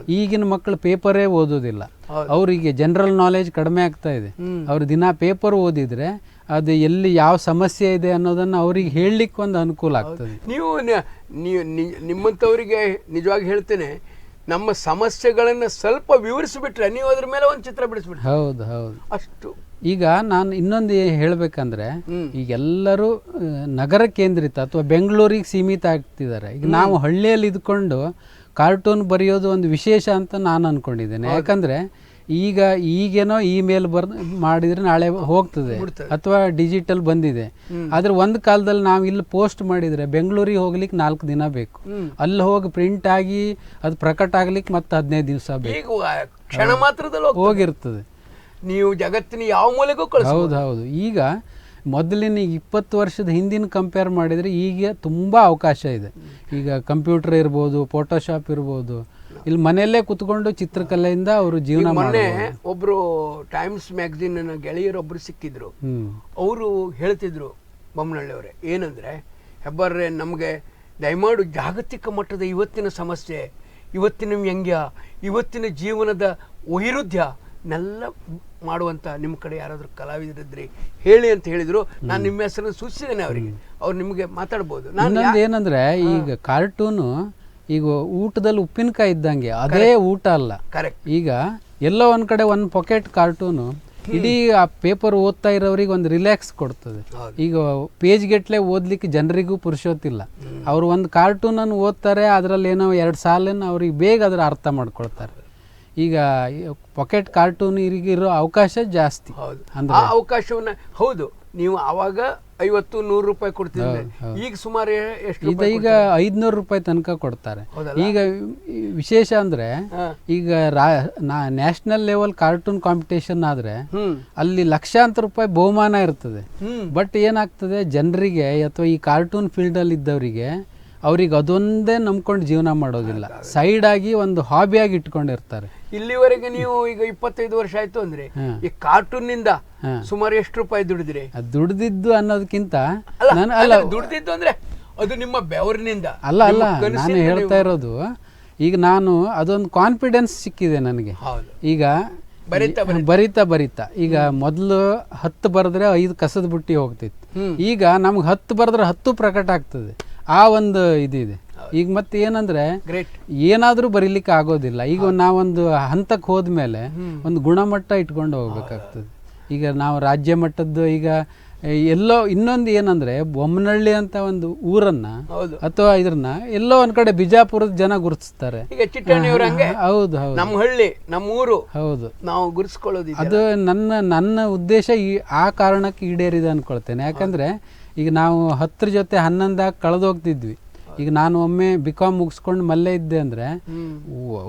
ಈಗಿನ ಮಕ್ಕಳು ಪೇಪರೇ ಓದೋದಿಲ್ಲ. ಅವರಿಗೆ ಜನರಲ್ ನಾಲೆಜ್ ಕಡಿಮೆ ಆಗ್ತಾ ಇದೆ. ಅವ್ರು ದಿನ ಪೇಪರ್ ಓದಿದ್ರೆ ಅದು ಎಲ್ಲಿ ಯಾವ ಸಮಸ್ಯೆ ಇದೆ ಅನ್ನೋದನ್ನ ಅವ್ರಿಗೆ ಹೇಳಲಿಕ್ಕೆ ಒಂದು ಅನುಕೂಲ ಆಗ್ತದೆ. ನೀವು ನಿಮ್ಮಂಥವರಿಗೆ ನಿಜವಾಗಿ ಹೇಳ್ತೇನೆ ನಮ್ಮ ಸಮಸ್ಯೆಗಳನ್ನು ಸ್ವಲ್ಪ ವಿವರಿಸಿಬಿಟ್ರೆ ನೀವು ಅದ್ರ ಮೇಲೆ ಒಂದು ಚಿತ್ರ ಬಿಡಿಸ್ಬಿಟ್ರೆ ಹೌದು ಹೌದು. ಅಷ್ಟು. ಈಗ ನಾನು ಇನ್ನೊಂದು ಹೇಳಬೇಕಂದ್ರೆ ಈಗೆಲ್ಲರೂ ಈಗ ಎಲ್ಲರೂ ನಗರ ಕೇಂದ್ರಿತ ಅಥವಾ ಬೆಂಗಳೂರಿಗೆ ಸೀಮಿತ ಆಗ್ತಿದ್ದಾರೆ. ಈಗ ನಾವು ಹಳ್ಳಿಯಲ್ಲಿ ಇದ್ಕೊಂಡು ಕಾರ್ಟೂನ್ ಬರೆಯೋದು ಒಂದು ವಿಶೇಷ ಅಂತ ನಾನು ಅನ್ಕೊಂಡಿದ್ದೇನೆ. ಯಾಕಂದ್ರೆ ಈಗ ಈಗೇನೋ ಇಮೇಲ್ ಬರ್ ಮಾಡಿದ್ರೆ ನಾಳೆ ಹೋಗ್ತದೆ ಅಥವಾ ಡಿಜಿಟಲ್ ಬಂದಿದೆ. ಆದ್ರೆ ಒಂದು ಕಾಲದಲ್ಲಿ ನಾವು ಇಲ್ಲಿ ಪೋಸ್ಟ್ ಮಾಡಿದ್ರೆ ಬೆಂಗಳೂರಿಗೆ ಹೋಗ್ಲಿಕ್ಕೆ ನಾಲ್ಕು ದಿನ ಬೇಕು. ಅಲ್ಲಿ ಹೋಗಿ ಪ್ರಿಂಟ್ ಆಗಿ ಅದು ಪ್ರಕಟ ಆಗ್ಲಿಕ್ಕೆ ಮತ್ತೆ ಹದಿನೈದು ದಿವಸ ಬೇಕು. ಕ್ಷಣ ಮಾತ್ರದಲ್ಲಿ. ಹೋಗಿರ್ತದೆ. ನೀವು ಜಗತ್ತಿನ ಯಾವ ಮೂಲೆಗೂ ಹೌದು ಹೌದು. ಈಗ ಮೊದಲಿನ ಇಪ್ಪತ್ತು ವರ್ಷದ ಹಿಂದಿನ ಕಂಪೇರ್ ಮಾಡಿದರೆ ಈಗ ತುಂಬ ಅವಕಾಶ ಇದೆ. ಈಗ ಕಂಪ್ಯೂಟರ್ ಇರ್ಬೋದು ಫೋಟೋಶಾಪ್ ಇರ್ಬೋದು ಇಲ್ಲಿ ಮನೆಯಲ್ಲೇ ಕುತ್ಕೊಂಡು ಚಿತ್ರಕಲೆಯಿಂದ ಅವರು ಜೀವನ ಮೊನ್ನೆ ಒಬ್ರು ಟೈಮ್ಸ್ ಮ್ಯಾಗಝಿನ್ ಗೆಳೆಯರೊಬ್ರು ಸಿಕ್ಕಿದ್ರು. ಅವರು ಹೇಳ್ತಿದ್ರು ಬೊಮ್ಮನಹಳ್ಳಿಯವರೇ ಏನಂದ್ರೆ ಹೆಬ್ಬರ್ರೆ ನಮಗೆ ದಯಮಾಡು ಜಾಗತಿಕ ಮಟ್ಟದ ಇವತ್ತಿನ ಸಮಸ್ಯೆ ಇವತ್ತಿನ ವ್ಯಂಗ್ಯ ಇವತ್ತಿನ ಜೀವನದ ವೈರುಧ್ಯ ನೆಲ್ಲ ಮಾಡುವಂಥ ನಿಮ್ಮ ಕಡೆ ಯಾರಾದರೂ ಕಲಾವಿದರಿದ್ರಿ ಹೇಳಿ ಅಂತ ಹೇಳಿದ್ರು. ನಾನು ನಿಮ್ಮ ಹೆಸರನ್ನು ಸೂಚಿಸಿದ್ದೇನೆ ಅವರಿಗೆ. ಅವ್ರು ನಿಮಗೆ ಮಾತಾಡ್ಬೋದು. ನಾನು ಏನಂದ್ರೆ ಈಗ ಕಾರ್ಟೂನು ಈಗ ಊಟದಲ್ಲಿ ಉಪ್ಪಿನಕಾಯಿ ಇದ್ದಂಗೆ ಅದೇ ಊಟ ಅಲ್ಲ. ಕರೆಕ್ಟ್ ಈಗ ಎಲ್ಲೋ ಒಂದ್ ಕಡೆ ಒಂದು ಪಾಕೆಟ್ ಕಾರ್ಟೂನು ಇಡೀ ಆ ಪೇಪರ್ ಓದ್ತಾ ಇರೋರಿಗೆ ಒಂದು ರಿಲ್ಯಾಕ್ಸ್ ಕೊಡ್ತದೆ. ಈಗ ಪೇಜ್ ಗಟ್ಲೆ ಓದ್ಲಿಕ್ಕೆ ಜನರಿಗೂ ಪುರುಷೋತ್ತಿಲ್ಲ ಅವ್ರು ಒಂದು ಕಾರ್ಟೂನನ್ನು ಓದ್ತಾರೆ ಅದರಲ್ಲಿ ಏನೋ ಎರಡು ಸಾಲನ್ನು ಅವ್ರಿಗೆ ಬೇಗ ಅದರ ಅರ್ಥ ಮಾಡ್ಕೊಳ್ತಾರೆ. ಈಗ ಪಾಕೆಟ್ ಕಾರ್ಟೂನ್ ಇರೋ ಅವಕಾಶ ಜಾಸ್ತಿ. ಅವಕಾಶವನ್ನ ಹೌದು. ನೀವು ಆವಾಗ ಐವತ್ತು ನೂರು ರೂಪಾಯಿ ಕೊಡ್ತಿದ್ರೆ. ಈಗ ಸುಮಾರು ಎಷ್ಟು ಇದು ಈಗ ಐದ್ನೂರು ರೂಪಾಯಿ ತನಕ ಕೊಡ್ತಾರೆ. ಈಗ ವಿಶೇಷ ಅಂದ್ರೆ. ಈಗ ನ್ಯಾಷನಲ್ ಲೆವೆಲ್ ಕಾರ್ಟೂನ್ ಕಾಂಪಿಟೇಷನ್ ಆದ್ರೆ ಅಲ್ಲಿ ಲಕ್ಷಾಂತರ ರೂಪಾಯಿ ಬಹುಮಾನ ಇರ್ತದೆ. ಬಟ್ ಏನಾಗ್ತದೆ ಜನರಿಗೆ ಅಥವಾ ಈ ಕಾರ್ಟೂನ್ ಫೀಲ್ಡ್ ಅಲ್ಲಿ ಇದ್ದವರಿಗೆ ಅವ್ರಿಗೆ ಅದೊಂದೇ ನಂಬ್ಕೊಂಡು ಜೀವನ ಮಾಡೋದಿಲ್ಲ. ಸೈಡ್ ಆಗಿ ಒಂದು ಹಾಬಿಯಾಗಿ ಇಟ್ಕೊಂಡಿರ್ತಾರೆ. ಇಲ್ಲಿವರೆಗೆ ನೀವು ಈಗ ಇಪ್ಪತ್ತೈದು ವರ್ಷ ಆಯ್ತು ಅಂದ್ರೆ. ಈ ಕಾರ್ಟೂನ್ನಿಂದ ಸುಮಾರು ಎಷ್ಟು ರೂಪಾಯಿ ದುಡಿದ್ರಿ? ದುಡಿದಿದ್ದು ದುಡ್ದಿದ್ದು ಅನ್ನೋದಕ್ಕಿಂತ ಅಲ್ಲ ನಾನು ಅಲ್ಲ ದುಡ್ದಿದ್ದು ಅಂದ್ರೆ ಅದು ನಿಮ್ಮ ಬೆವರಿನಿಂದ. ಅಲ್ಲ ಅಲ್ಲ ನಾನು ಹೇಳ್ತಾ ಇರೋದು ಈಗ ನಾನು ಅದೊಂದು ಕಾನ್ಫಿಡೆನ್ಸ್ ಸಿಕ್ಕಿದೆ ನನಗೆ. ಈಗ ಬರಿತಾ ಬರಿತಾ. ಬರಿತಾ ಈಗ ಮೊದಲು ಹತ್ತು ಬರೆದ್ರೆ ಐದು ಕಸದ ಬುಟ್ಟಿ ಹೋಗ್ತಿತ್ತು. ಈಗ ನಮ್ಗೆ ಹತ್ತು ಬರೆದ್ರೆ ಹತ್ತು ಪ್ರಕಟ ಆಗ್ತದೆ. ಆ ಒಂದು ಇದಿದೆ. ಈಗ ಮತ್ತೆ ಏನಂದ್ರೆ ಏನಾದ್ರೂ ಬರೀಲಿಕ್ಕೆ ಆಗೋದಿಲ್ಲ. ಈಗ ನಾವೊಂದು ಹಂತಕ್ಕೆ ಹೋದ್ಮೇಲೆ ಒಂದು ಗುಣಮಟ್ಟ ಇಟ್ಕೊಂಡು ಹೋಗ್ಬೇಕಾಗ್ತದೆ. ಈಗ ನಾವು ರಾಜ್ಯ ಮಟ್ಟದ್ದು ಈಗ ಎಲ್ಲೋ ಇನ್ನೊಂದು ಏನಂದ್ರೆ ಬೊಮ್ಮನಹಳ್ಳಿ ಅಂತ ಒಂದು ಊರನ್ನ ಹೌದು. ಅಥವಾ ಇದ್ರನ್ನ ಎಲ್ಲೋ ಒಂದ್ ಕಡೆ ಬಿಜಾಪುರದ ಜನ ಗುರುತಿಸ್ತಾರೆ. ಹೌದು ಹೌದು. ನಮ್ಮ ಹಳ್ಳಿ ನಮ್ಮ ಊರು ಹೌದು. ನಾವು ಗುರುಸ್ಕೊಳ್ಳೋದಿದೆ ಅದು ನನ್ನ ನನ್ನ ಉದ್ದೇಶ ಈ ಆ ಕಾರಣಕ್ಕೆ ಈಡೇರಿದೆ ಅನ್ಕೊಳ್ತೇನೆ. ಯಾಕಂದ್ರೆ ಈಗ ನಾವು ಹತ್ತರ ಜೊತೆ ಹನ್ನೊಂದಾಗ ಕಳೆದೋಗ್ತಿದ್ವಿ. ಈಗ ನಾನು ಒಮ್ಮೆ ಬಿ ಕಾಮ್ ಮುಗಿಸ್ಕೊಂಡು ಮಲ್ಲೇ ಇದ್ದೆ ಅಂದರೆ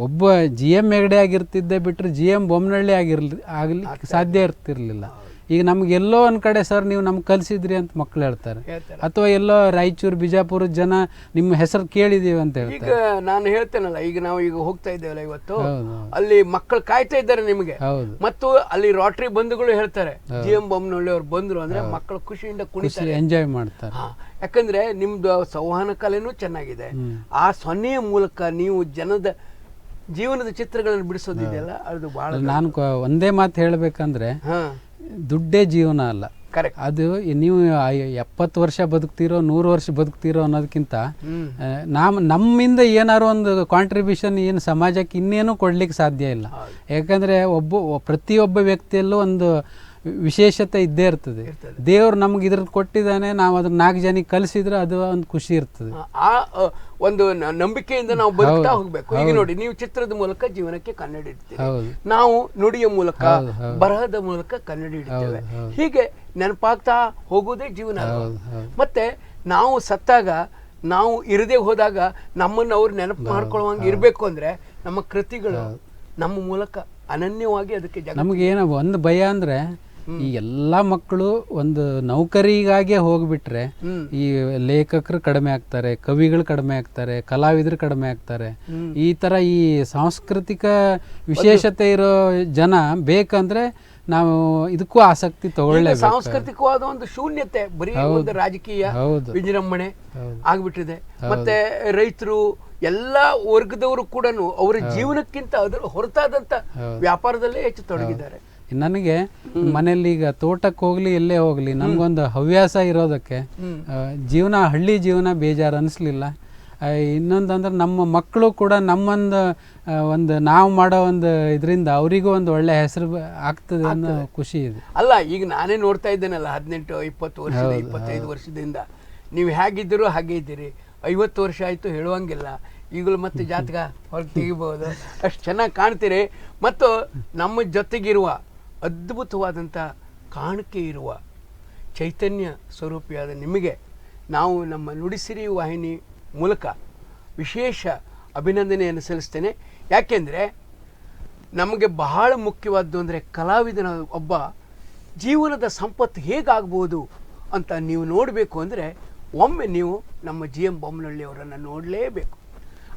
ಒಬ್ಬ ಜಿ ಎಂ ಹೆಗಡೆ ಆಗಿರ್ತಿದ್ದೆ ಬಿಟ್ಟರೆ ಜಿ ಎಂ ಬೊಮ್ಮನಹಳ್ಳಿ ಆಗಿರ್ಲಿ ಆಗಲಿ ಸಾಧ್ಯ ಇರ್ತಿರ್ಲಿಲ್ಲ. ಈಗ ನಮ್ಗೆ ಎಲ್ಲೋ ಒಂದ್ ಕಡೆ ಸರ್ ನೀವು ನಮ್ಗೆ ಕಲ್ಸಿದ್ರಿ ಅಂತ ಮಕ್ಳು ಹೇಳ್ತಾರೆ. ಅಥವಾ ಎಲ್ಲೋ ರಾಯಚೂರು ಬಿಜಾಪುರದ ಜನ ನಿಮ್ಮ ಹೆಸರು ಕೇಳಿದೀವಿ ಅಂತ ಹೇಳ್ತಾರೆ. ಈಗ ನಾನು ಹೇಳ್ತೇನಲ್ಲ ಈಗ ನಾವು ಈಗ ಹೋಗ್ತಾ ಇದ್ದೇವಲ್ಲ ಇವತ್ತು ಅಲ್ಲಿ ಮಕ್ಕಳು ಕಾಯ್ತಾ ಇದ್ದಾರೆ ನಿಮಗೆ. ಮತ್ತು ಅಲ್ಲಿ ರಾಟ್ರಿ ಬಂಧುಗಳು ಹೇಳ್ತಾರೆ ಜಿ ಎಂ ಬೊಮ್ಮನಹಳ್ಳಿ ಅವ್ರು ಬಂದ್ರು ಅಂದ್ರೆ ಮಕ್ಕಳು ಖುಷಿಯಿಂದ ಕುಣಿತಾರೆ. ಎಂಜಾಯ್ ಮಾಡ್ತಾರೆ. ಯಾಕಂದ್ರೆ ನಿಮ್ದು ಸಂವಹನ ಕಲೆನೂ ಚೆನ್ನಾಗಿದೆ. ಆ ಸೊನ್ನೆಯ ಮೂಲಕ ನೀವು ಜನದ ಜೀವನದ ಚಿತ್ರಗಳನ್ನು ಬಿಡಿಸೋದಿದೆಯಲ್ಲ ಅದು ಬಹಳ ನಾನು ಒಂದೇ ಮಾತು ಹೇಳ್ಬೇಕಂದ್ರೆ ಹಾ. ದುಡ್ಡೇ ಜೀವನ ಅಲ್ಲ. ಕರೆಕ್ಟ್ ಅದು ನೀವು ಎಪ್ಪತ್ತು ವರ್ಷ ಬದುಕ್ತಿರೋ ನೂರು ವರ್ಷ ಬದುಕ್ತಿರೋ ಅನ್ನೋದಕ್ಕಿಂತ ನಾಮ್ ನಮ್ಮಿಂದ ಏನಾರು ಒಂದು ಕಾಂಟ್ರಿಬ್ಯೂಷನ್ ಏನು ಸಮಾಜಕ್ಕೆ ಇನ್ನೇನು ಕೊಡ್ಲಿಕ್ಕೆ ಸಾಧ್ಯ ಇಲ್ಲ. ಯಾಕಂದ್ರೆ ಒಬ್ಬ ಪ್ರತಿಯೊಬ್ಬ ವ್ಯಕ್ತಿಯಲ್ಲೂ ಒಂದು ವಿಶೇಷತೆ ಇದ್ದೇ ಇರ್ತದೆ. ದೇವರು ನಮ್ಗೆ ಇದ್ರ ಕೊಟ್ಟಿದ್ದಾನೆ ನಾವು ಅದನ್ನ ನಾಲ್ಕು ಜನಕ್ಕೆ ಕಲಿಸಿದ್ರೆ ಅದು ಒಂದು ಖುಷಿ ಇರ್ತದೆ. ಆ ಒಂದು ನಂಬಿಕೆಯಿಂದ ನಾವು ಬದುಕ್ತಾ ಹೋಗ್ಬೇಕು. ಈಗ ನೋಡಿ ನೀವು ಚಿತ್ರದ ಮೂಲಕ ಜೀವನಕ್ಕೆ ಕನ್ನಡ ಇಡ್ತೀವಿ ನಾವು ನುಡಿಯ ಮೂಲಕ ಹೌದು, ಹೌದು. ಬರಹದ ಮೂಲಕ ಕನ್ನಡ ಇಡ್ತೇವೆ. ಹೀಗೆ ನೆನಪಾಗ್ತಾ ಹೋಗೋದೇ ಜೀವನ ಮತ್ತೆ ನಾವು ಸತ್ತಾಗ ನಾವು ಇರದೇ ಹೋದಾಗ ನಮ್ಮನ್ನು ಅವ್ರು ನೆನಪು ಮಾಡ್ಕೊಳ್ಳುವಂಗೆ ಇರಬೇಕು ಅಂದ್ರೆ ನಮ್ಮ ಕೃತಿಗಳು ನಮ್ಮ ಮೂಲಕ ಅನನ್ಯವಾಗಿ ಅದಕ್ಕೆ ನಮಗೇನೋ ನಮ್ಗೆ ಏನೋ ಒಂದು ಭಯ ಅಂದ್ರೆ ಈ ಎಲ್ಲಾ ಮಕ್ಕಳು ಒಂದು ನೌಕರಿಗಾಗೆ ಹೋಗ್ಬಿಟ್ರೆ ಈ ಲೇಖಕರು ಕಡಿಮೆ ಆಗ್ತಾರೆ ಕವಿಗಳು ಕಡಿಮೆ ಆಗ್ತಾರೆ ಕಲಾವಿದರು ಕಡಿಮೆ ಆಗ್ತಾರೆ. ಈ ತರ ಈ ಸಾಂಸ್ಕೃತಿಕ ವಿಶೇಷತೆ ಇರೋ ಜನ ಬೇಕಂದ್ರೆ ನಾವು ಇದಕ್ಕೂ ಆಸಕ್ತಿ ತಗೊಳ್ಳೇಬೇಕು. ಸಾಂಸ್ಕೃತಿಕವಾದ ಒಂದು ಶೂನ್ಯತೆ ಬರೀ ಒಂದು ರಾಜಕೀಯ ವಿಜೃಂಭಣೆ. ಆಗ್ಬಿಟ್ಟಿದೆ. ಮತ್ತೆ ರೈತರು ಎಲ್ಲಾ ವರ್ಗದವರು ಕೂಡ ಅವರ ಜೀವನಕ್ಕಿಂತ ಅದರ ಹೊರತಾದಂತ ವ್ಯಾಪಾರದಲ್ಲೇ ಹೆಚ್ಚು ತೊಡಗಿದ್ದಾರೆ. ನನಗೆ ಮನೆಯಲ್ಲಿ ಈಗ ತೋಟಕ್ಕೆ ಹೋಗ್ಲಿ ಎಲ್ಲೇ ಹೋಗ್ಲಿ ನಮ್ಗೊಂದು ಹವ್ಯಾಸ ಇರೋದಕ್ಕೆ ಜೀವನ ಹಳ್ಳಿ ಜೀವನ ಬೇಜಾರು ಅನಿಸ್ಲಿಲ್ಲ ಇನ್ನೊಂದಂದ್ರೆ ನಮ್ಮ ಮಕ್ಕಳು ಕೂಡ ನಮ್ಮೊಂದು ಒಂದು ನಾವು ಮಾಡೋ ಒಂದು ಇದರಿಂದ ಅವರಿಗೂ ಒಂದು ಒಳ್ಳೆ ಹೆಸರು ಆಗ್ತದೆ ಅನ್ನೋ ಖುಷಿ ಇದೆ. ಅಲ್ಲ ಈಗ ನಾನೇ ನೋಡ್ತಾ ಇದ್ದೇನಲ್ಲ ಹದಿನೆಂಟು ಇಪ್ಪತ್ತು ವರ್ಷ ಇಪ್ಪತ್ತೈದು ವರ್ಷದಿಂದ. ನೀವು ಹೇಗಿದ್ದೀರೋ ಹಾಗೆ ಇದ್ದೀರಿ. ಐವತ್ತು ವರ್ಷ ಆಯಿತು ಹೇಳುವಂಗಿಲ್ಲ. ಈಗಲೂ ಮತ್ತೆ [laughs] ಜಾತಕ ಹೊರಗೆ ತೆಗಿಬೋದು. ಅಷ್ಟು ಚೆನ್ನಾಗಿ ಕಾಣ್ತೀರಿ. ಮತ್ತು ನಮ್ಮ ಜೊತೆಗಿರುವ ಅದ್ಭುತವಾದಂಥ ಕಾಣಿಕೆ ಇರುವ ಚೈತನ್ಯ ಸ್ವರೂಪಿಯಾದ ನಿಮಗೆ ನಾವು ನಮ್ಮ ನುಡಿಸಿರಿ ವಾಹಿನಿ ಮೂಲಕ ವಿಶೇಷ ಅಭಿನಂದನೆಯನ್ನು ಸಲ್ಲಿಸ್ತೇನೆ. ಯಾಕೆಂದರೆ ನಮಗೆ ಬಹಳ ಮುಖ್ಯವಾದ್ದು ಅಂದರೆ ಕಲಾವಿದನ ಒಬ್ಬ ಜೀವನದ ಸಂಪತ್ತು ಹೇಗಾಗ್ಬೋದು ಅಂತ ನೀವು ನೋಡಬೇಕು ಅಂದರೆ ಒಮ್ಮೆ ನೀವು ನಮ್ಮ ಜಿ ಎಂ ಬೊಮ್ಮನಹಳ್ಳಿಯವರನ್ನು ನೋಡಲೇಬೇಕು.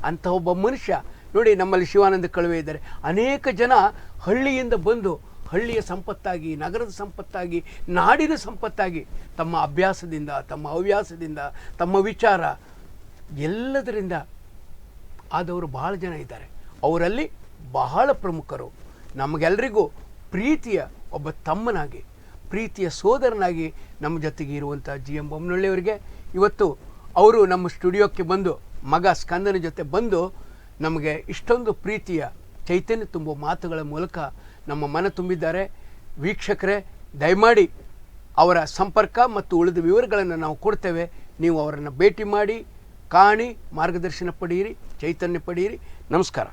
ಅಂಥ ಒಬ್ಬ ಮನುಷ್ಯ ನೋಡಿ ನಮ್ಮಲ್ಲಿ ಶಿವಾನಂದ ಕಳುವೆ ಇದ್ದಾರೆ. ಅನೇಕ ಜನ ಹಳ್ಳಿಯಿಂದ ಬಂದು ಹಳ್ಳಿಯ ಸಂಪತ್ತಾಗಿ, ನಗರದ ಸಂಪತ್ತಾಗಿ, ನಾಡಿನ ಸಂಪತ್ತಾಗಿ, ತಮ್ಮ ಅಭ್ಯಾಸದಿಂದ, ತಮ್ಮ ಹವ್ಯಾಸದಿಂದ, ತಮ್ಮ ವಿಚಾರ, ಎಲ್ಲದರಿಂದ ಆದವರು ಬಹಳ ಜನ ಇದ್ದಾರೆ. ಅವರಲ್ಲಿ ಬಹಳ ಪ್ರಮುಖರು. ನಮಗೆಲ್ಲರಿಗೂ ಪ್ರೀತಿಯ ಒಬ್ಬ ತಮ್ಮನಾಗಿ, ಪ್ರೀತಿಯ ಸೋದರನಾಗಿ ನಮ್ಮ ಜೊತೆಗೆ ಇರುವಂಥ ಜಿ ಎಂ ಬೊಮ್ಮನಹಳ್ಳಿಯವರಿಗೆ ಇವತ್ತು ಅವರು ನಮ್ಮ ಸ್ಟುಡಿಯೋಕ್ಕೆ ಬಂದು, ಮಗ ಸ್ಕಂದನ ಜೊತೆ ಬಂದು ನಮಗೆ ಇಷ್ಟೊಂದು ಪ್ರೀತಿಯ ಚೈತನ್ಯ ತುಂಬುವ ಮಾತುಗಳ ಮೂಲಕ ನಮ್ಮ ಮನ ತುಂಬಿದ್ದಾರೆ. ವೀಕ್ಷಕರೇ, ದಯಮಾಡಿ ಅವರ ಸಂಪರ್ಕ ಮತ್ತು ಉಳಿದ ವಿವರಗಳನ್ನು ನಾವು ಕೊಡ್ತೇವೆ. ನೀವು ಅವರನ್ನು ಭೇಟಿ ಮಾಡಿ, ಕಾಣಿ, ಮಾರ್ಗದರ್ಶನ ಪಡೆಯಿರಿ, ಚೈತನ್ಯ ಪಡೆಯಿರಿ. ನಮಸ್ಕಾರ.